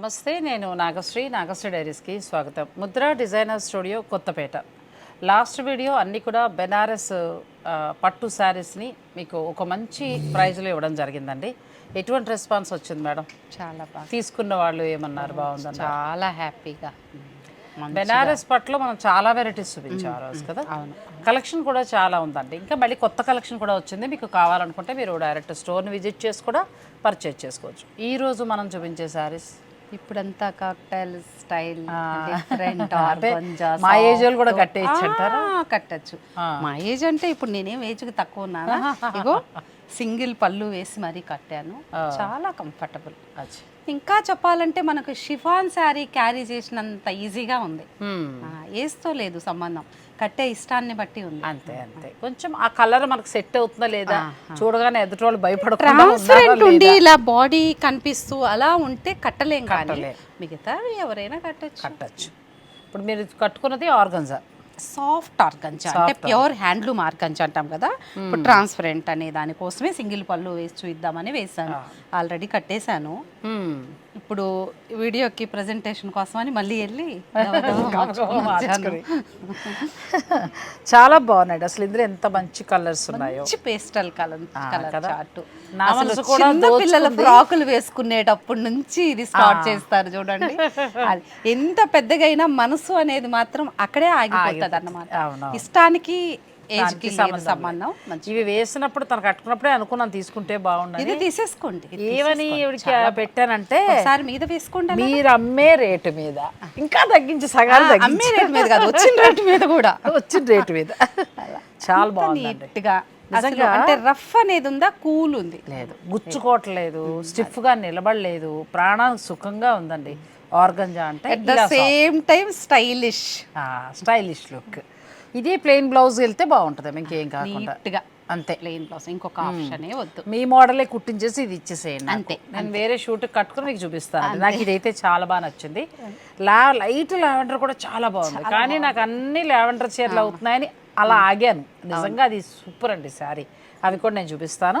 నమస్తే నేను నాగశ్రీ నాగశ్రీ డైరీస్కి స్వాగతం. Mudra designer studio Kothapet. Last video అన్నీ కూడా బెనారస్ పట్టు శారీస్ని మీకు ఒక మంచి ప్రైజ్లో ఇవ్వడం జరిగిందండి. ఎటువంటి రెస్పాన్స్ వచ్చింది మేడం? చాలా బాగా. తీసుకున్న వాళ్ళు ఏమన్నారు? బాగుందని చాలా హ్యాపీగా. బెనారస్ పట్టులో మనం చాలా వెరైటీస్ చూపించాం రోజు కదా. కలెక్షన్ కూడా చాలా ఉందండి. ఇంకా మళ్ళీ కొత్త కలెక్షన్ కూడా వచ్చింది. మీకు కావాలనుకుంటే మీరు డైరెక్ట్ స్టోర్ని విజిట్ చేసి కూడా పర్చేజ్ చేసుకోవచ్చు. ఈ రోజు మనం చూపించే శారీస్? ఇప్పుడంతా కాక్టైల్ స్టైల్ డిఫరెంట్ మా ఏజ్ వాళ్ళు కూడా కట్టేయచ్చు కట్టచ్చు. మా ఏజ్ అంటే ఇప్పుడు నేనేం ఏజ్కి తక్కువ ఉన్నానా? ఇగో సింగిల్ పళ్ళు వేసి మరీ కట్టాను. చాలా కంఫర్టబుల్ ఇంకా చెప్పాలంటే మనకు షిఫాన్ శారీ క్యారీ చేసినంత ఈజీగా ఉంది. ఏజ్తో లేదు సంబంధం. కట్టే ఇష్టాన్ని బట్టి ఉంది. అంతే అంతే. కొంచెం ఆ కలర్ మనకు సెట్ అవుతుందా లేదా చూడగానే ఎదుటి వాళ్ళు ట్రాన్స్పరెంట్ ఉండి ఇలా బాడీ కనిపిస్తూ అలా ఉంటే కట్టలేం కానీ. మిగతా ఎవరైనా కట్టచ్చు. కట్టచ్చు. ఇప్పుడు మీరు కట్టుకున్నది ఆర్గన్జా సాఫ్ట్ ఆర్గంజా అంటే ప్యూర్ హ్యాండ్లూమ్ ఆర్గంజా అంటాం కదా? ఇప్పుడు ట్రాన్స్పరెంట్ అనే దానికోసమే సింగిల్ పళ్ళు వేసి చూద్దామని వేసాను ఆల్రెడీ కట్టేశాను. ఇప్పుడు వీడియోకి ప్రెజెంటేషన్ కోసమని మళ్ళీ వెళ్ళి. చాలా బాగున్నాయి. అసలు ఇందులో ఎంత మంచి కలర్స్ ఉన్నాయో. మంచి పేస్టల్ కలర్ కలర్ కదా. చార్ట్ నా అసలు మనసు కూడా చిన్న పిల్లల ఫ్రాకులు వేసుకునేటప్పటి నుంచి ఇది స్టార్ట్ చేస్తారు చూడండి. అది ఎంత పెద్దగైనా మనసు అనేది మాత్రం అక్కడే ఆగిపోతుంది. అన్నమాట. ఇష్టానికి ఏజ్కి సంబంధం ఇవి వేసినప్పుడు తను కట్టుకున్నప్పుడే అనుకున్నాను తీసుకుంటే బాగుండదు ఇది తీసేసుకోండి ఏమని ఇవిడికి పెట్టానంటే ఒకసారి మీద వేసుకోండి. మీరు అమ్మే రేటు మీద. ఇంకా తగ్గించి సగాలు అమ్మే రేటు మీద కాదు వచ్చిన రేటు మీద కూడా. వచ్చిన రేటు మీద. చాలా అసలు అంటే రఫ్ అనేది ఉందా కూల్ ఉంది? లేదు. గుచ్చుకోవట్లేదు స్టిఫ్గా నిలబడలేదు ప్రాణానికి సుఖంగా ఉందండి. ఆర్గంజా అంటే at the same time stylish stylish look ఇదే ప్లెయిన్ బ్లౌజ్ వెళ్తే బాగుంటుంది ఇంకేం కాకుండా. అంతే. ప్లెయిన్ బ్లౌజ్ ఇంకొక ఆప్షనే వద్దు. మీ మోడలే కుట్టించేసి ఇది ఇచ్చేసేయండి. అంతే, నేను వేరే షూట్ కట్టుకుని మీకు చూపిస్తాను. నాకు ఇదైతే చాలా బాగా నచ్చింది. లా లైట్ లావెండర్ కూడా చాలా బాగుంది. కానీ నాకు అన్ని లావెండర్ చీరలు అవుతున్నాయని అలా ఆగాను. నిజంగా అది సూపర్ అండి శారీ. అవి కూడా నేను చూపిస్తాను.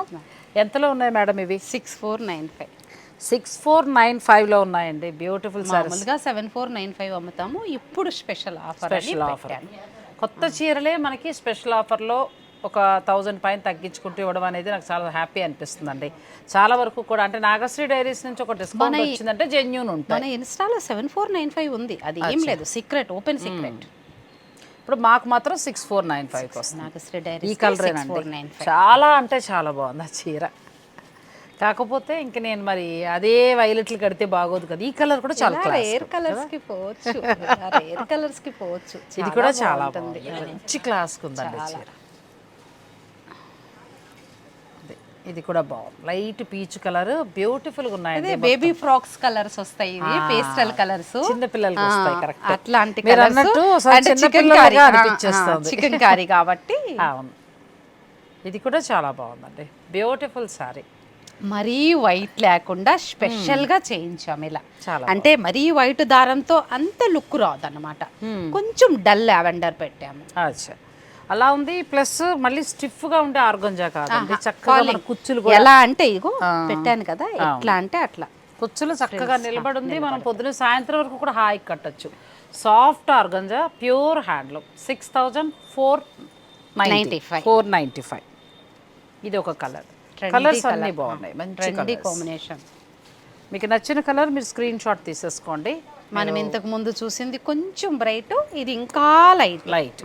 ఎంతలో ఉన్నాయి మేడం ఇవి? Six four nine five. Six four nine ఫైవ్లో ఉన్నాయండి. Beautiful seven four nine five అమ్ముతాము. ఇప్పుడు స్పెషల్ ఆఫర్ స్పెషల్ ఆఫర్. కొత్త చీరలే మనకి స్పెషల్ ఆఫర్లో ఒక థౌజండ్ పైన తగ్గించుకుంటూ ఇవ్వడం అనేది నాకు చాలా హ్యాపీ అనిపిస్తుందండి. చాలా వరకు కూడా అంటే నాగశ్రీ డైరీస్ నుంచి ఒక డిస్కౌంట్ వచ్చిందంటే జెన్యున్ ఉంటుంది మన ఇన్స్టాలో సెవెన్ ఫోర్ నైన్ ఫైవ్ ఉంది. అది ఏం లేదు సీక్రెట్ ఓపెన్ సీక్రెట్ ఇప్పుడు మాకు మాత్రం సిక్స్ ఫోర్ నైన్ వస్తుంది. నాగశ్రీ ఈ డైరీ ఫోర్ నైన్ చాలా అంటే చాలా బాగుంది ఆ చీర. కాకపోతే ఇంక నేను మరి అదే వైలెట్లు కడితే బాగోదు కదా. ఈ కలర్ కూడా చాలా. రేర్ కలర్స్కి పోవచ్చు. రేర్ కలర్స్కి పోవచ్చు. ఇది కూడా చాలా బాగుంది. మంచి క్లాస్కి ఉందండి చీర. ఇది- కూడా బాగుంది. లైట్ పీచ్ కలర్ బ్యూటిఫుల్గా ఉన్నాయండి అదే బేబీ ఫ్రాక్స్ కలర్స్ వస్తాయి ఇవి పేస్టల్ కలర్స్ చిన్న పిల్లలకి వస్తాయి కరెక్ట్ అట్లాంటి మీరు కలర్స్ అన్నట్టు పిల్లలుగా అనిపించేస్తుంది. చికెన్ కర్రీ కాబట్టి. అవును. ఇది కూడా చాలా బాగుందండి. బ్యూటిఫుల్ సారీ మరీ వైట్ లేకుండా స్పెషల్గా చేయించాం ఇలా. అంటే మరీ వైట్ దారంతో అంత లుక్ రాదు అనమాట కొంచెం డల్ లావెండర్ పెట్టాము. అచ్చా. అలా ఉంది. ప్లస్ మళ్ళీ స్టిఫ్గా ఉండే ఆర్గంజా కాదండి చక్కగా కుచ్చులు ఎలా అంటే ఇగో పెట్టాను కదా ఎట్లా అంటే అట్లా. కుచ్చులు చక్కగా నిలబడి ఉంది మనం పొద్దున సాయంత్రం వరకు కూడా హాయి కట్టొచ్చు. Soft organza pure handloom. Six thousand four ninety. 95. Four ninety five. ఇది ఒక కలర్. కలర్స్. అన్నీ బాగున్నాయి మంచి. కాంబినేషన్ మీకు నచ్చిన కలర్ మీరు స్క్రీన్ షాట్ తీసేసుకోండి. మనం ఇంతకు ముందు చూసింది కొంచెం బ్రైట్ ఇది ఇంకా లైట్ లైట్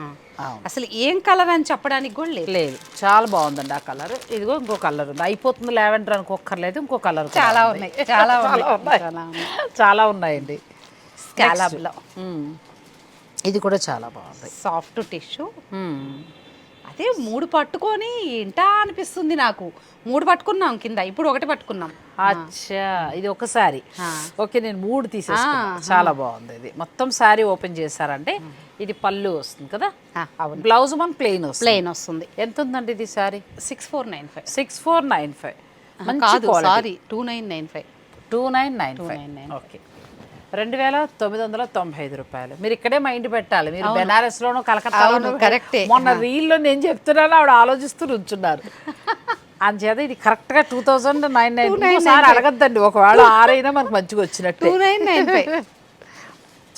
అసలు ఏం కలర్ అని చెప్పడానికి కూడా లేదు. లేదు. చాలా బాగుందండి ఆ కలర్ ఇదిగో ఇంకో కలర్ ఉంది. అయిపోతుంది లావెండర్ అనుకోక్కర్లేదు ఇంకో కలర్ చాలా ఉన్నాయి. చాలా ఉన్నాయి. చాలా ఉన్నాయి. చాలా ఉన్నాయండి. స్కాలబ్లో. మ్మ్. ఇది కూడా చాలా బాగుంది. సాఫ్ట్ టిష్యూ అదే మూడు పట్టుకొని ఏంటా అనిపిస్తుంది నాకు. మూడు పట్టుకున్నాం కింద ఇప్పుడు ఒకటి పట్టుకున్నాం. అచ్చా ఇది ఒకసారి. ఓకే నేను మూడు తీసేసుకున్నా. చాలా బాగుంది ఇది. మొత్తం శారీ ఓపెన్ చేశారంటే ఇది పళ్ళు వస్తుంది కదా? బ్లౌజ్ మన ప్లెయిన్ వస్తుంది. ప్లెయిన్ వస్తుంది. ఎంత ఉందండి ఇది sari six four nine five. Six four nine five. కాదు sorry two nine nine five. Two nine nine five. 2995. Okay. రెండు వేల తొమ్మిది వందల తొంభై ఐదు రూపాయలు. మీరు ఇక్కడే మైండ్ పెట్టాలి. మీరు బెనారస్ లోను కలకత్తాలోను కరెక్టే. మొన్న రీల్లో నేను చెప్తున్నాను ఆవిడ ఆలోచిస్తూ నుంచున్నారు. అంచేత ఇది కరెక్ట్గా టూ థౌజండ్ నైన్ నైన్ అడగద్దండి ఒకవేళ ఆరైనా మనకు మంచిగా వచ్చినట్టే. నైన్ నైన్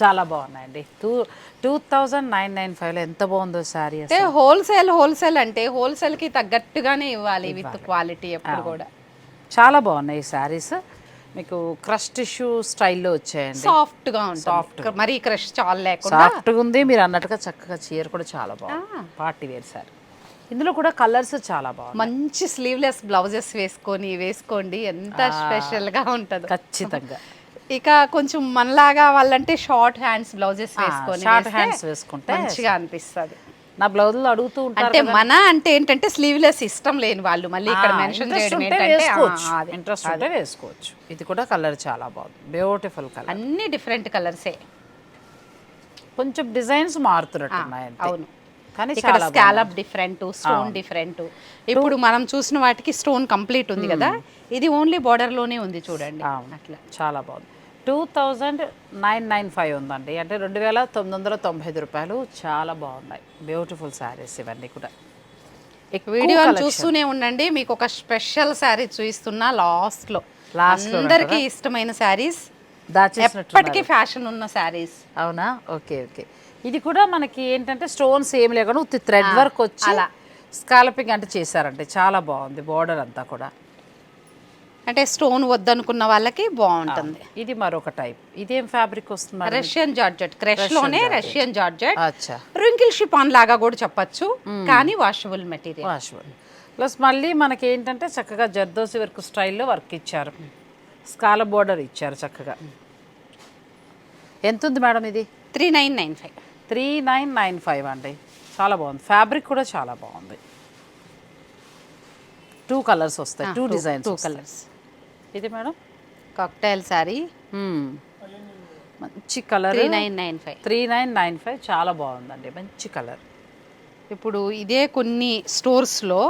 చాలా బాగున్నాయండి. Two two thousand nine nine ఫైవ్లో ఎంత బాగుందో శారీ అంటే హోల్సేల్ హోల్సేల్ అంటే హోల్సేల్కి తగ్గట్టుగానే ఇవ్వాలి విత్ క్వాలిటీ ఎప్పుడు కూడా. చాలా బాగున్నాయి ఈ శారీస్. మీకు క్రష్ టిష్యూ స్టైల్లో వచ్చాయండి. సాఫ్ట్గా ఉంటుంది మరి క్రష్ చాలా లేకుండా. సాఫ్ట్గా ఉంది. మీరు అన్నట్టుగా చక్కగా చీర కూడా చాలా బాగుంది. పార్టీ వేర్ శారీ ఇందులో కూడా కలర్స్ చాలా బాగుంది మంచి స్లీవ్లెస్ బ్లౌజెస్ వేసుకొని వేసుకోండి. ఎంత స్పెషల్గా ఉంటుందో. ఖచ్చితంగా. ఇక కొంచెం మనలాగా వాళ్ళంటే షార్ట్ హ్యాండ్స్ బ్లౌజెస్ వేసుకొని షార్ట్ హ్యాండ్స్ వేసుకుంటే మంచిగా అనిపిస్తుంది. నా బ్లౌజులు అడుగుతూ ఉంటారు అంటే మన అంటే ఏంటంటే స్లీవ్లెస్ ఇష్టం లేని వాళ్ళు. మళ్ళీ ఇక్కడ మెన్షన్ చేయడం ఏంటంటే. ఇంట్రెస్ట్ ఉంటే వేసుకోవచ్చు. ఇది కూడా కలర్ చాలా బాగుంది. బ్యూటిఫుల్ కలర్ అన్ని డిఫరెంట్ కలర్సే కొంచెం డిజైన్స్ మారుతున్నట్టు ఉన్నాయి అంతే. అవును. కానీ ఇక్కడ స్కాలప్ డిఫరెంట్ స్టోన్ డిఫరెంట్ ఇప్పుడు మనం చూసిన వాటికి స్టోన్ కంప్లీట్ ఉంది కదా. ఇది ఓన్లీ బార్డర్లోనే ఉంది చూడండి. అట్లా. చాలా బాగుంది. Two thousand nine nine five ఉందండి. అంటే రెండు వేల తొమ్మిది వందల తొంభై ఐదు రూపాయలు చాలా బాగున్నాయి. బ్యూటిఫుల్ శారీస్ ఇవన్నీ కూడా. వీడియో. చూస్తూనే ఉండండి. మీకు ఒక స్పెషల్ శారీ చూపిస్తున్నా లాస్ట్లో Last లో అందరికి ఇష్టమైన శారీస్ దాచేసినట్టు ఎప్పటికీ ఫ్యాషన్ ఉన్న శారీస్ అవునా? Okay okay. ఇది కూడా మనకి ఏంటంటే స్టోన్స్ ఏం లేకుండా థ్రెడ్ వర్క్ వచ్చి అలా. స్కాలపింగ్ అంటే చేశారంటే చాలా బాగుంది. బార్డర్ అంతా కూడా. అంటే స్టోన్ వద్దనుకున్న వాళ్ళకి బాగుంటుంది. ఇది మరొక టైప్. ఇదేం ఫ్యాబ్రిక్ వస్తుంది? Russian georgette. క్రష్లోనే Russian georgette. Wrinkle chiffon లాగా కూడా చెప్పొచ్చు కానీ వాషబుల్ మెటీరియల్ వాషబుల్ ప్లస్ మళ్ళీ మనకి ఏంటంటే చక్కగా జర్దోసి వర్క్ స్టైల్లో వర్క్ ఇచ్చారు. స్కాల బోర్డర్ ఇచ్చారు చక్కగా. ఎంత ఉంది మేడం ఇది? Three nine nine five. Three nine nine five అండి. చాలా బాగుంది. ఫ్యాబ్రిక్ కూడా చాలా బాగుంది. టూ కలర్స్ వస్తాయి. టూ డిజైన్స్ టూ కలర్స్ ఇది మేడం? కాక్టైల్ శారీ మ్మ్. మంచి colour three nine nine five three nine nine five చాలా బాగుందండి. మంచి కలర్ ఇప్పుడు ఇదే కొన్ని స్టోర్స్లో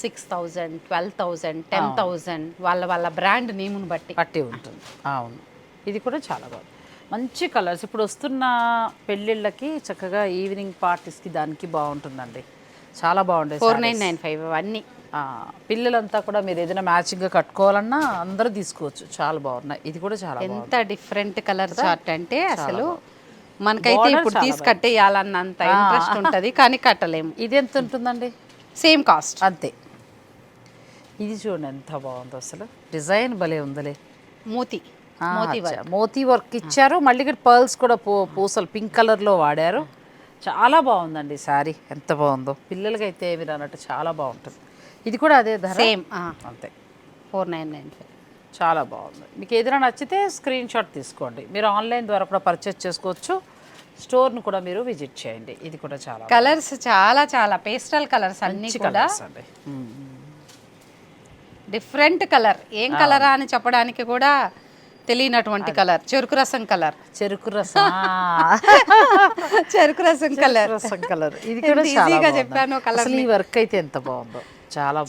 six thousand twelve thousand ten thousand వాళ్ళ వాళ్ళ బ్రాండ్ నేమును బట్టి. పట్టి ఉంటుంది. అవును. ఇది కూడా చాలా బాగుంది. మంచి కలర్స్ ఇప్పుడు వస్తున్న పెళ్ళిళ్ళకి చక్కగా ఈవినింగ్ పార్టీస్కి దానికి బాగుంటుందండి. చాలా బాగుంటాయి ఫోర్ నైన్ నైన్ ఫైవ్ అవన్నీ. పిల్లలంతా కూడా మీరు ఏదైనా మ్యాచింగ్గా కట్టుకోవాలన్నా అందరూ తీసుకోవచ్చు. చాలా బాగున్నాయి. ఇది కూడా చాలా ఎంత డిఫరెంట్ కలర్ చార్ట్ అంటే అసలు మనకైతే ఇప్పుడు తీసి కట్టేయాలన్నంత ఇంట్రెస్ట్ ఉంటుంది కానీ కట్టలేము. ఇది ఎంత ఉంటుందండి? సేమ్ కాస్ట్ అంతే. ఇది చూడండి ఎంత బాగుందో అసలు. డిజైన్ భలే ఉందిలే. మూతి. మోతీ వర్క్. ఇచ్చారు. మళ్ళీ ఇక్కడ పర్ల్స్ కూడా పూ పూసలు పింక్ కలర్లో వాడారు. చాలా బాగుందండి శారీ. ఎంత బాగుందో. పిల్లలకైతే మీరు అన్నట్టు చాలా బాగుంటుంది. ఇది కూడా అదే ధర? సేమ్ అంతే. ఫోర్ నైన్ నైన్ ఫైవ్ చాలా బాగుంది. మీకు ఏదైనా నచ్చితే స్క్రీన్ షాట్ తీసుకోండి. మీరు ఆన్లైన్ ద్వారా కూడా పర్చేస్ చేసుకోవచ్చు. స్టోర్ను కూడా మీరు విజిట్ చేయండి. ఇది కూడా చాలా కలర్స్ చాలా చాలా. పేస్టల్ కలర్స్ అన్ని కూడా. డిఫరెంట్ కలర్ ఏం కలరా అని చెప్పడానికి కూడా తెలియనటువంటి కలర్ చెరుకు రసం కలర్ చెరుకు రసం. చెరుకు రసం కలర్ రసం కలర్ ఇది కూడా ఈజీగా. చెప్పాను కలర్ ఈ వర్క్ అయితే ఎంత బాగుందో. చాలా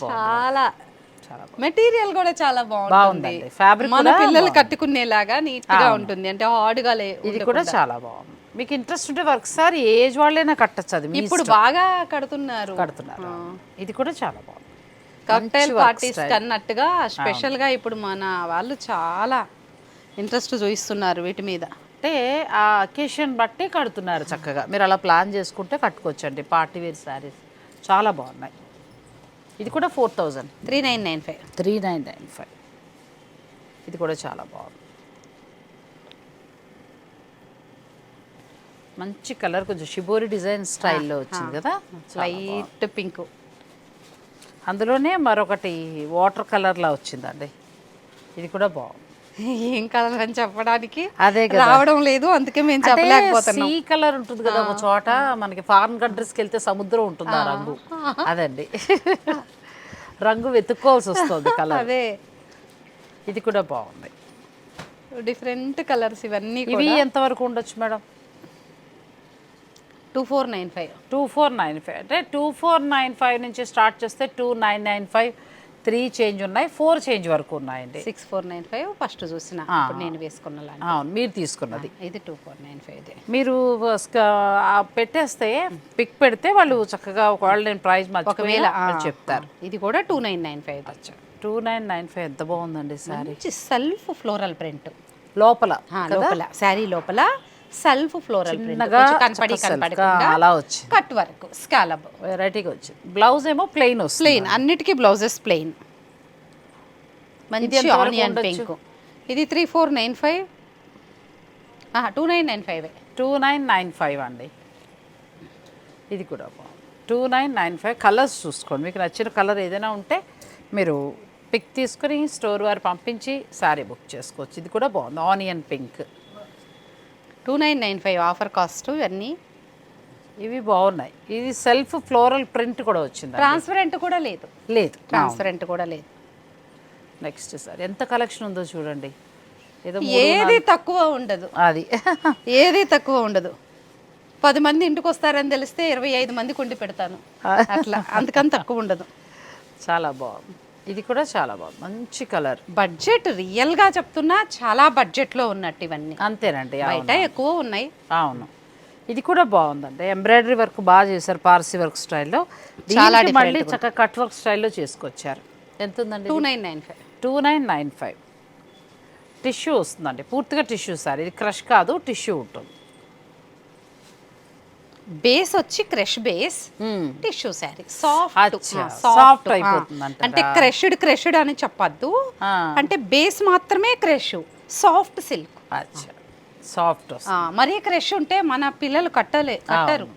చాలా. మెటీరియల్ కూడా చాలా బాగుంటుంది. Fabric మన పిల్లలు కట్టుకునేలాగా నీట్గా ఉంటుంది. అంటే హార్డ్గా ఇది కూడా చాలా బాగుంది. మీకు ఇంట్రెస్ట్ ఉంటే వర్క్ సార్ ఏజ్ వాళ్ళైనా కట్టచ్చు అది ఇప్పుడు బాగా కడుతున్నారు. కడుతున్నారు ఇది కూడా చాలా బాగుంది. కాక్టైల్ పార్టీస్ కన్నట్టుగా స్పెషల్గా ఇప్పుడు మన వాళ్ళు చాలా ఇంట్రెస్ట్ చూపిస్తున్నారు వీటి మీద. అంటే ఆ అకేషన్ బట్టి కడుతున్నారు చక్కగా. మీరు అలా ప్లాన్ చేసుకుంటే కట్టుకోవచ్చండి. పార్టీ వేర్ శారీస్ చాలా బాగున్నాయి. ఇది కూడా four thousand three nine nine five three nine nine five ఇది కూడా చాలా బాగుంది. మంచి కలర్ కొంచెం షిబోరి డిజైన్ స్టైల్లో వచ్చింది కదా? Light pink. అందులోనే మరొకటి వాటర్ కలర్లా వచ్చిందండి. ఇది కూడా బాగుంది. ఏం కలర్ అని చెప్పడానికి అదే రావడం లేదు అందుకే మేము చెప్పలేకపోతున్నాం. సీ కలర్ ఉంటుంది కదా ఒక చోట మనకి ఫారిన్ కంట్రీస్కి వెళ్తే సముద్రం ఉంటుంది ఆ రంగు. అదండి. రంగు వెతుక్కోవాల్సి వస్తుంది కలర్. అదే. ఇది కూడా బాగుంది. డిఫరెంట్ కలర్స్ ఇవన్నీ ఇవి ఎంతవరకు ఉండొచ్చు madam? Two four nine five. Two four nine five. అంటే టూ ఫోర్ నైన్ ఫైవ్ నుంచి స్టార్ట్ చేస్తే two nine nine five three change ఉన్నాయి ఫోర్ చేంజ్ వరకు ఉన్నాయండి. Six four nine five first చూసిన. నేను వేసుకున్న అవును మీరు తీసుకున్నది. ఇది టూ ఫోర్ నైన్ ఫైవ్ ఇది. మీరు పెట్టేస్తే పిక్ పెడితే వాళ్ళు చక్కగా ఒకవేళ నేను ప్రైస్ ఒకవేళ చెప్తారు. ఇది కూడా two nine nine five two nine nine five ఎంత బాగుందండి సారీ. Self floral print. లోపల లోపల శారీ లోపల. సెల్ఫ్ ఫ్లోరల్ కనపడి అలా కట్ వర్క్ స్కాలబ్ వెరైటీగా వచ్చింది బ్లౌజ్ ఏమో ప్లెయిన్ ప్లెయిన్ అన్నిటికీ బ్లౌజెస్ ప్లెయిన్ మంచి ఆనియన్? పింక్ ఇది three four nine five two nine nine five two nine nine five అండి. ఇది కూడా బాగుంది. Two nine nine five colours చూసుకోండి. మీకు నచ్చిన కలర్ ఏదైనా ఉంటే మీరు పిక్ తీసుకుని స్టోర్ వారు పంపించి శారీ బుక్ చేసుకోవచ్చు. ఇది కూడా బాగుంది. Onion pink two nine nine five offer cost ఇవన్నీ. ఇవి బాగున్నాయి. ఇది సెల్ఫ్ ఫ్లోరల్ ప్రింట్ కూడా వచ్చింది ట్రాన్స్పరెంట్ కూడా లేదు. లేదు. ట్రాన్స్పరెంట్ కూడా లేదు. నెక్స్ట్ సార్ ఎంత కలెక్షన్ ఉందో చూడండి. ఏదో ఏది తక్కువ ఉండదు. అది. ఏది తక్కువ ఉండదు. పది మంది ఇంటికి వస్తారని తెలిస్తే ఇరవై ఐదు మంది కొండి పెడతాను. అట్లా. అందుకని తక్కువ ఉండదు. చాలా బాగుంది. ఇది కూడా చాలా బాగుంది. మంచి కలర్. బడ్జెట్ రియల్గా చెప్తున్నా చాలా బడ్జెట్లో ఉన్నట్టు ఇవన్నీ. అంతేనండి. బయట ఎక్కువ ఉన్నాయి. అవును. ఇది కూడా బాగుందండి. ఎంబ్రాయిడరీ వర్క్ బాగా చేశారు పార్సీ వర్క్ స్టైల్లో చాలా మళ్ళీ చక్కగా కట్ వర్క్ స్టైల్లో చేసుకొచ్చారు. ఎంత ఉందండి two nine nine five. Two nine nine five. Tissue వస్తుందండి. పూర్తిగా టిష్యూ సార్. ఇది క్రష్ కాదు టిష్యూ ఉంటుంది. బేస్ వచ్చి crush base tissue sari. Soft అయిపోతుందంటారా? అంటే క్రష్డ్ క్రష్డ్ అని చెప్పొద్దు. అంటే బేస్ మాత్రమే క్రష్ సాఫ్ట్ సిల్క్ అచ్చా. సాఫ్ట్ మరీ క్రష్ ఉంటే మన పిల్లలు కట్టలే కట్టరు.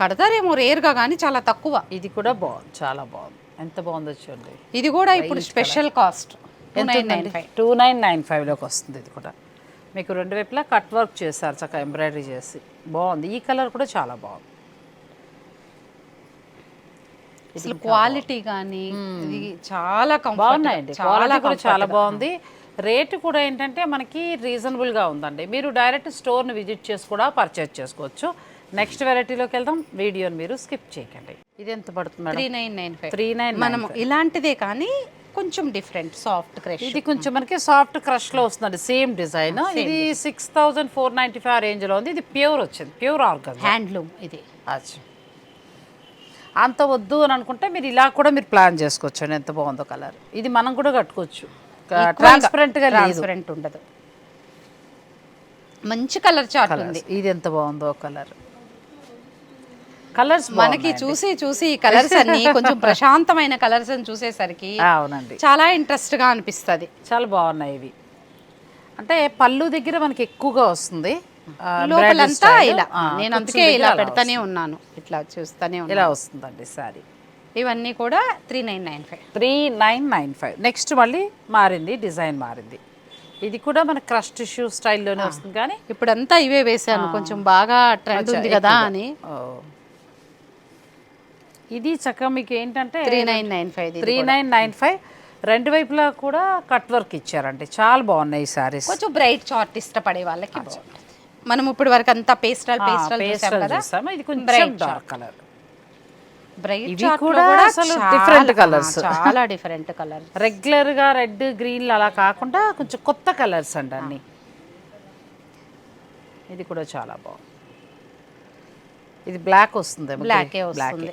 కడతారేమో రేర్గా కానీ చాలా తక్కువ. ఇది కూడా బాగుంది చాలా బాగుంది. ఎంత బాగుందో చూడండి. ఇది కూడా ఇప్పుడు special cost two nine nine five two nine nine ఫైవ్లోకి వస్తుంది ఇది కూడా. మీకు రెండు వైపులా కట్ వర్క్ చేశారు చక్కగా ఎంబ్రాయిడరీ చేసి. బాగుంది. ఈ కలర్ కూడా చాలా బాగుంది. అసలు క్వాలిటీ కానీ ఇది చాలా బాగున్నాయండి. చాలా క్వాలిటీ కూడా చాలా. బాగుంది. రేటు కూడా ఏంటంటే మనకి రీజనబుల్గా ఉందండి. మీరు డైరెక్ట్ స్టోర్ని విజిట్ చేసి కూడా పర్చేజ్ చేసుకోవచ్చు. నెక్స్ట్ వెరైటీలోకి వెళ్దాం. వీడియోని మీరు స్కిప్ చేయకండి. ఇది ఎంత పడుతుంది three nine nine five. Three nine మనం ఇలాంటిదే కానీ కొంచెం డిఫరెంట్ సాఫ్ట్ క్రష్ ఇది కొంచెం మనకి సాఫ్ట్ క్రష్లో వస్తుందండి సేమ్ డిజైన్ ఇది six thousand four ninety five రేంజ్లో ఉంది. ఇది ప్యూర్ వచ్చింది. ప్యూర్ ఆర్గన్ హ్యాండ్లూమ్ ఇది. అంత వద్దు అని అనుకుంటే మీరు ఇలా కూడా మీరు ప్లాన్ చేసుకోవచ్చు. ఎంత బాగుందో కలర్ ఇది మనం కూడా కట్టుకోవచ్చు. ట్రాన్స్పరెంట్గా లేదు. ట్రాన్స్పరెంట్ ఉండదు. మంచి కలర్ చార్ట్ ఉంది. ఇది ఎంత బాగుందో కలర్ కలర్స్ మనకి చూసి చూసి ఈ కలర్స్ అన్ని కొంచెం ప్రశాంతమైన కలర్స్ అని చూసేసరికి అవునండి. చాలా ఇంట్రెస్ట్గా అనిపిస్తుంది. చాలా బాగున్నాయి ఇవి. అంటే పళ్ళు దగ్గర మనకి ఎక్కువగా వస్తుంది. లోపలంతా. ఇలా. నేను అందుకే ఇలా పెడతానే ఉన్నాను. ఇట్లా చూస్తానే ఇలా వస్తుందండి సారీ ఇవన్నీ కూడా three nine nine five three nine nine five next మళ్ళీ మారింది డిజైన్ మారింది. ఇది కూడా మన క్రష్ టిష్యూ స్టైల్లోనే వస్తుంది కానీ ఇప్పుడంతా ఇవే వేసాను కొంచెం బాగా ట్రెండ్ ఉంది కదా అని. ఓ. ఇది చక్కగా మీకు ఏంటంటే three nine nine five three nine nine five. రెండు వైపులా కూడా కట్ వర్క్ ఇచ్చారండి. చాలా బాగున్నాయి ఈ సారీస్. కొంచెం బ్రైట్ చార్ట్ ఇష్టపడే వాళ్ళకి మనం ఇప్పుడు వరకు అంతా పేస్టల్ పేస్టల్ చూసాము ఇది కొంచెం Bright డార్క్ కలర్ బ్రైట్ కూడా అసలు colours. ఆ, చాలా డిఫరెంట్ కలర్ రెగ్యులర్గా రెడ్ గ్రీన్ అలా కాకుండా కొంచెం కొత్త కలర్స్ అండి అన్ని. ఇది కూడా చాలా బాగుంది. ఇది బ్లాక్ వస్తుంది బ్లాకే వస్తుంది.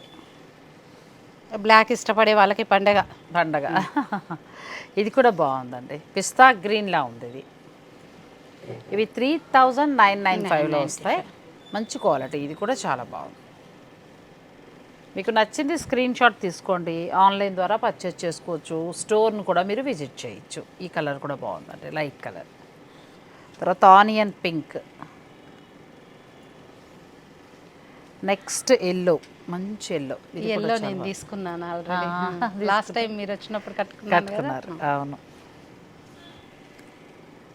బ్లాక్ ఇష్టపడే వాళ్ళకి పండగ. పండగ. ఇది కూడా బాగుందండి. పిస్తా గ్రీన్ లా ఉంది ఇది. ఇవి త్రీ థౌజండ్ నైన్ నైన్ ఫైవ్లో వస్తాయి. మంచి క్వాలిటీ. ఇది కూడా చాలా బాగుంది. మీకు నచ్చింది స్క్రీన్ షాట్ తీసుకోండి. ఆన్లైన్ ద్వారా పర్చేస్ చేసుకోవచ్చు. స్టోర్ను కూడా మీరు విజిట్ చేయొచ్చు. ఈ కలర్ కూడా బాగుందండి. Light colour. తర్వాత ఆనియన్ పింక్. నెక్స్ట్ ఎల్లో మంచి ఎల్లో. ఎల్లో నేను తీసుకున్నాను ఆల్రెడీ లాస్ట్ టైం మీరు వచ్చినప్పుడు కట్టుకున్నారు అవును.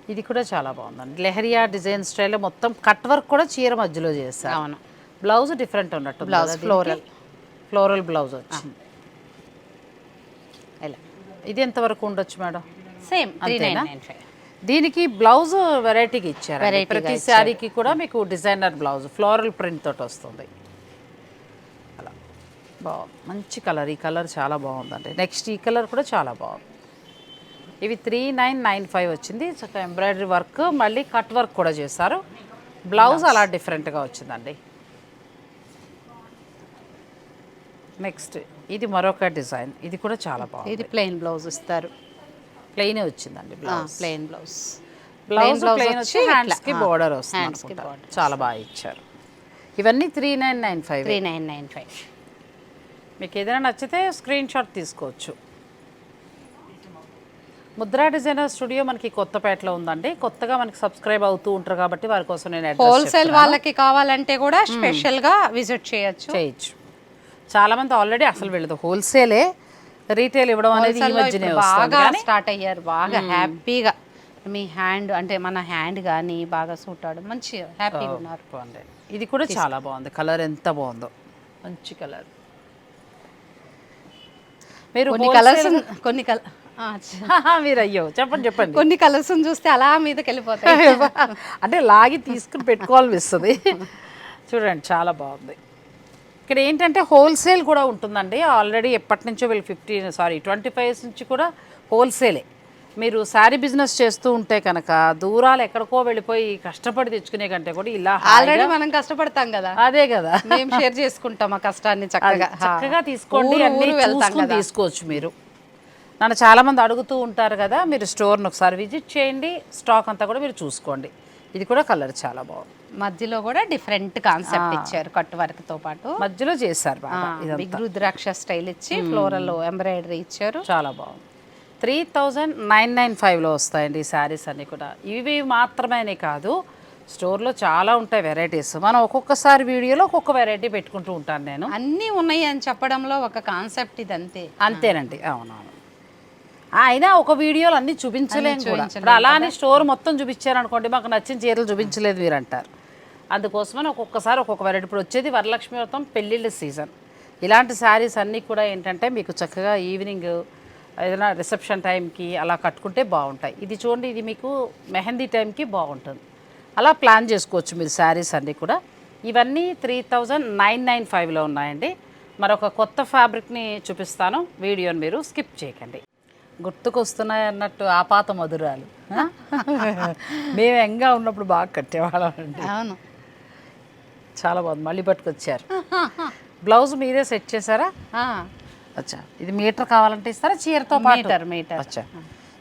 ఇది కూడా చాలా బాగుందండి. లెహరియా డిజైన్ స్టైల్లో మొత్తం కట్ వర్క్ కూడా చీర మధ్యలో చేశారు. అవును. బ్లౌజ్ డిఫరెంట్ ఉన్నట్టు Blouse floral. ఫ్లోరల్ బ్లౌజ్ వచ్చింది. ఇలా. ఇది ఎంతవరకు ఉండొచ్చు మేడం? సేమ్ అంతేనా? దీనికి బ్లౌజ్ వెరైటీగా ఇచ్చారు ప్రతి శారీకి కూడా మీకు డిజైనర్ బ్లౌజ్ ఫ్లోరల్ ప్రింట్ తోటి వస్తుంది. అలా. బాగుంది మంచి కలర్. ఈ కలర్ చాలా బాగుందండి. నెక్స్ట్ ఈ కలర్ కూడా చాలా బాగుంది. ఇవి త్రీ నైన్ నైన్ ఫైవ్ వచ్చింది. చక్కగా ఎంబ్రాయిడరీ వర్క్ మళ్ళీ కట్ వర్క్ కూడా చేశారు. బ్లౌజ్ అలా డిఫరెంట్గా వచ్చిందండి. నెక్స్ట్ ఇది మరొక డిజైన్. ఇది కూడా చాలా బాగుంది. ఇది ప్లెయిన్ బ్లౌజ్ ఇస్తారు. ప్లెయినే వచ్చిందండి blouse plain blouse blouse plain వచ్చి వచ్చి ఇట్లా, హ్యాండ్స్కి ఆ, బోర్డర్కి వస్తుంది. చాలా బాగా ఇచ్చారు. ఇవన్నీ three nine nine five three nine nine five మీకు ఏదైనా నచ్చితే స్క్రీన్ షాట్ తీసుకోవచ్చు. ముద్రా డిజైనర్ స్టూడియో మనకి కొత్తపేటలో ఉందండి. కొత్తగా మనకి సబ్స్క్రైబ్ అవుతూ ఉంటారు కాబట్టి వారి కోసం నేను హోల్సేల్. వాళ్ళకి కావాలంటే కూడా స్పెషల్గా విజిట్ చేయొచ్చు. చేయొచ్చు. చాలా మంది ఆల్రెడీ అసలు వెళ్ళదు హోల్సేలే రీటైల్ ఇవ్వడం అనేది ఈ మధ్యనే బాగా స్టార్ట్ అయ్యారు బాగా హ్యాపీగా. మీ హ్యాండ్ అంటే మన హ్యాండ్ కానీ బాగా సూట్ అవడం మంచి హ్యాపీగా ఉన్నారు. బాగుంది. ఇది కూడా చాలా బాగుంది. కలర్ ఎంత బాగుందో. మంచి కలర్ మీరు కొన్ని కలర్స్ కొన్ని కలర్ మీరు అయ్యో చెప్పండి చెప్పండి. కొన్ని కలర్స్ చూస్తే అలా మీదకి వెళ్ళిపోతాయి. అంటే లాగి తీసుకుని పెట్టుకోవాలనిపిస్తుంది. చూడండి చాలా బాగుంది. ఇక్కడ ఏంటంటే హోల్సేల్ కూడా ఉంటుందండి. ఆల్రెడీ ఎప్పటి నుంచో వీళ్ళు ఫిఫ్టీన్ సారీ ట్వంటీ ఫైవ్ నుంచి కూడా హోల్సేలే మీరు శారీ బిజినెస్ చేస్తూ ఉంటే కనుక దూరాలు ఎక్కడికో వెళ్ళిపోయి కష్టపడి తెచ్చుకునే కంటే కూడా ఇలా ఆల్రెడీ మనం కష్టపడతాం కదా. అదే కదా. మేము షేర్ చేసుకుంటాం ఆ కష్టాన్ని చక్కగా. చక్కగా తీసుకోండి అన్ని తీసుకోవచ్చు మీరు. నన్ను చాలా మంది అడుగుతూ ఉంటారు కదా మీరు స్టోర్ని ఒకసారి విజిట్ చేయండి స్టాక్ అంతా కూడా మీరు చూసుకోండి. ఇది కూడా కలర్ చాలా బాగుంది. మధ్యలో కూడా డిఫరెంట్ కాన్సెప్ట్ ఇచ్చారు కట్ వర్క్తో పాటు. మధ్యలో చేశారు బాగా రుద్రాక్ష స్టైల్ ఇచ్చి ఫ్లోరల్ ఎంబ్రాయిడరీ ఇచ్చారు. చాలా బాగుంది. త్రీ థౌజండ్ నైన్ నైన్ ఫైవ్లో వస్తాయండి ఈ శారీస్ అన్నీ కూడా. ఇవి మాత్రమేనే కాదు స్టోర్లో చాలా ఉంటాయి వెరైటీస్ మనం ఒక్కొక్కసారి వీడియోలో ఒక్కొక్క వెరైటీ పెట్టుకుంటూ ఉంటాను నేను. అన్నీ ఉన్నాయి అని చెప్పడంలో ఒక కాన్సెప్ట్ ఇది అంతే అంతేనండి. అవునవును. అయినా ఒక వీడియోలో అన్ని చూపించలేం కూడా. ఇప్పుడు అలానే స్టోర్ మొత్తం చూపించారనుకోండి మాకు నచ్చిన చీరలు చూపించలేదు మీరు అంటారు అందుకోసమని ఒక్కొక్కసారి ఒక్కొక్క వెరైటీ ఇప్పుడు వచ్చేది వరలక్ష్మి వ్రతం పెళ్ళిళ్ళ సీజన్ ఇలాంటి శారీస్ అన్నీ కూడా ఏంటంటే మీకు చక్కగా ఈవినింగ్ ఏదైనా రిసెప్షన్ టైంకి అలా కట్టుకుంటే బాగుంటాయి. ఇది చూడండి ఇది మీకు మెహందీ టైంకి బాగుంటుంది. అలా ప్లాన్ చేసుకోవచ్చు మీరు శారీస్ అన్నీ కూడా. ఇవన్నీ త్రీ థౌజండ్ నైన్ నైన్ ఫైవ్లో ఉన్నాయండి. మరొక కొత్త ఫ్యాబ్రిక్ని చూపిస్తాను. వీడియోని మీరు స్కిప్ చేయకండి. గుర్తుకొస్తున్నాయి అన్నట్టు ఆపాత మధురాలు. మేము ఎంగా ఉన్నప్పుడు బాగా కట్టేవాళ్ళం అండి అవును. చాలా బాగుంది. మళ్ళీ పట్టుకొచ్చారు. బ్లౌజ్ మీరే సెట్ చేశారా? అచ్చా. ఇది మీటర్ కావాలంటే ఇస్తారా? చీరతో పాటు? Metre metre. అచ్చా.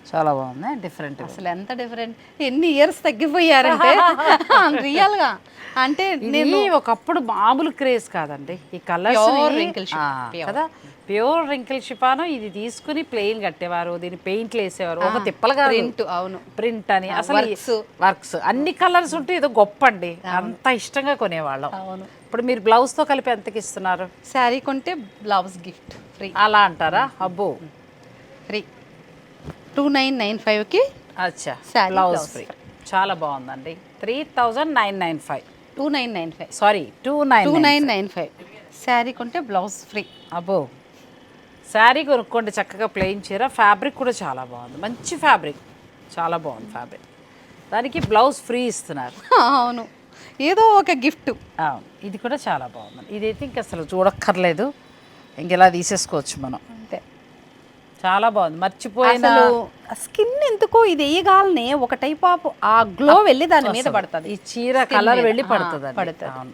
చాలా బాగుంది. డిఫరెంట్ అసలు ఎంత డిఫరెంట్ ఎన్ని ఇయర్స్ తగ్గిపోయారంటే? రియల్గా. అంటే ఇది ఒకప్పుడు మామూలు క్రేజ్ కాదండి. ఈ కలర్స్ pure. కదా? Pure wrinkle chiffon. ఇది తీసుకుని ప్లెయిన్ కట్టేవారు దీని పెయింట్లు వేసేవారు. ఒక తిప్పలుగా ప్రింట్ అవును. ప్రింట్ అని. అసలు. వర్క్స్. అన్ని కలర్స్ ఉంటే ఇది గొప్ప అండి అంత ఇష్టంగా కొనేవాళ్ళం. అవును. ఇప్పుడు మీరు బ్లౌజ్తో కలిపి ఎంతకి ఇస్తున్నారు? శారీ కొంటే బ్లౌజ్ గిఫ్ట్ ఫ్రీ. అలా అంటారా? అబ్బో. ఫ్రీ. టూ నైన్ నైన్ ఫైవ్కి అచ్చా. Blouse free. చాలా బాగుందండి. Three thousand nine nine five. Two nine nine five. Sorry two nine two nine nine five. Sari కొంటే బ్లౌజ్ ఫ్రీ. అబ్బో. శారీ కొనుక్కోండి చక్కగా ప్లెయిన్ చీర. ఫ్యాబ్రిక్ కూడా చాలా బాగుంది. మంచి ఫ్యాబ్రిక్ చాలా బాగుంది ఫ్యాబ్రిక్ దానికి బ్లౌజ్ ఫ్రీ ఇస్తున్నారు. అవును. ఏదో ఒక గిఫ్ట్ అవును. ఇది కూడా చాలా బాగుంది. ఇదైతే ఇంక అసలు చూడక్కర్లేదు. ఇంక ఇలా తీసేసుకోవచ్చు మనం. అంతే. చాలా బాగుంది. మర్చిపోయిన స్కిన్ ఎందుకో ఇది వేయగాలనే ఒక టైప్ ఆఫ్ ఆ గ్లో వెళ్ళి దాని మీద పడుతుంది. ఈ చీర కలర్ వెళ్ళి పడుతుంది పడుతుంది.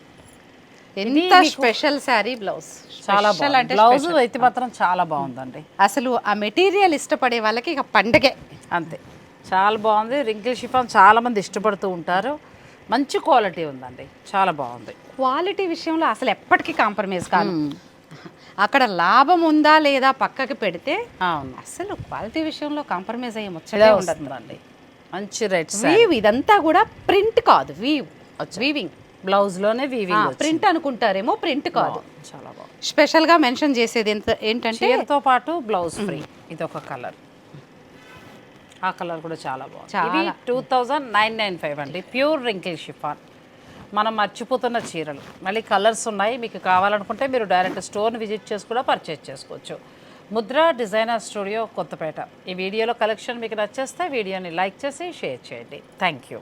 ఎంత స్పెషల్ శారీ బ్లౌజ్? చాలా బాగుంది. బ్లౌజ్ అయితే మాత్రం చాలా బాగుందండి. అసలు ఆ మెటీరియల్ ఇష్టపడే వాళ్ళకి ఇక పండగే. అంతే. చాలా బాగుంది. రింకిల్ షిఫాన్ చాలా మంది ఇష్టపడుతూ ఉంటారు. మంచి క్వాలిటీ ఉందండి. చాలా బాగుంది. క్వాలిటీ విషయంలో అసలు ఎప్పటికీ కాంప్రమైజ్ కాదు. అక్కడ లాభం ఉందా లేదా పక్కకి పెడితే అసలు క్వాలిటీ విషయంలో కాంప్రమైజ్ అయ్యే ముచ్చటే ఉండదు. మంచి వీవ్ ఇదంతా కూడా ప్రింట్ కాదు. వీవ్. వీవింగ్. బ్లౌజ్లోనే వీవింగ్ ప్రింట్ అనుకుంటారేమో ప్రింట్ కాదు. చాలా బాగుంది. స్పెషల్గా మెన్షన్ చేసేది ఎంత ఏంటంటే చీరతో పాటు బ్లౌజ్ ఫ్రీ ఇది ఒక కలర్ ఆ కలర్ కూడా చాలా బాగుంది. ఇది two thousand nine nine five అండి. ప్యూర్ రింకిల్ షిఫాన్ మనం మర్చిపోతున్న చీరలు. మళ్ళీ కలర్స్ ఉన్నాయి. మీకు కావాలనుకుంటే మీరు డైరెక్ట్ స్టోర్ని విజిట్ చేసి కూడా పర్చేజ్ చేసుకోవచ్చు. Mudra designer studio Kothapeta. ఈ వీడియోలో కలెక్షన్ మీకు నచ్చేస్తే వీడియోని లైక్ చేసి షేర్ చేయండి. Thank you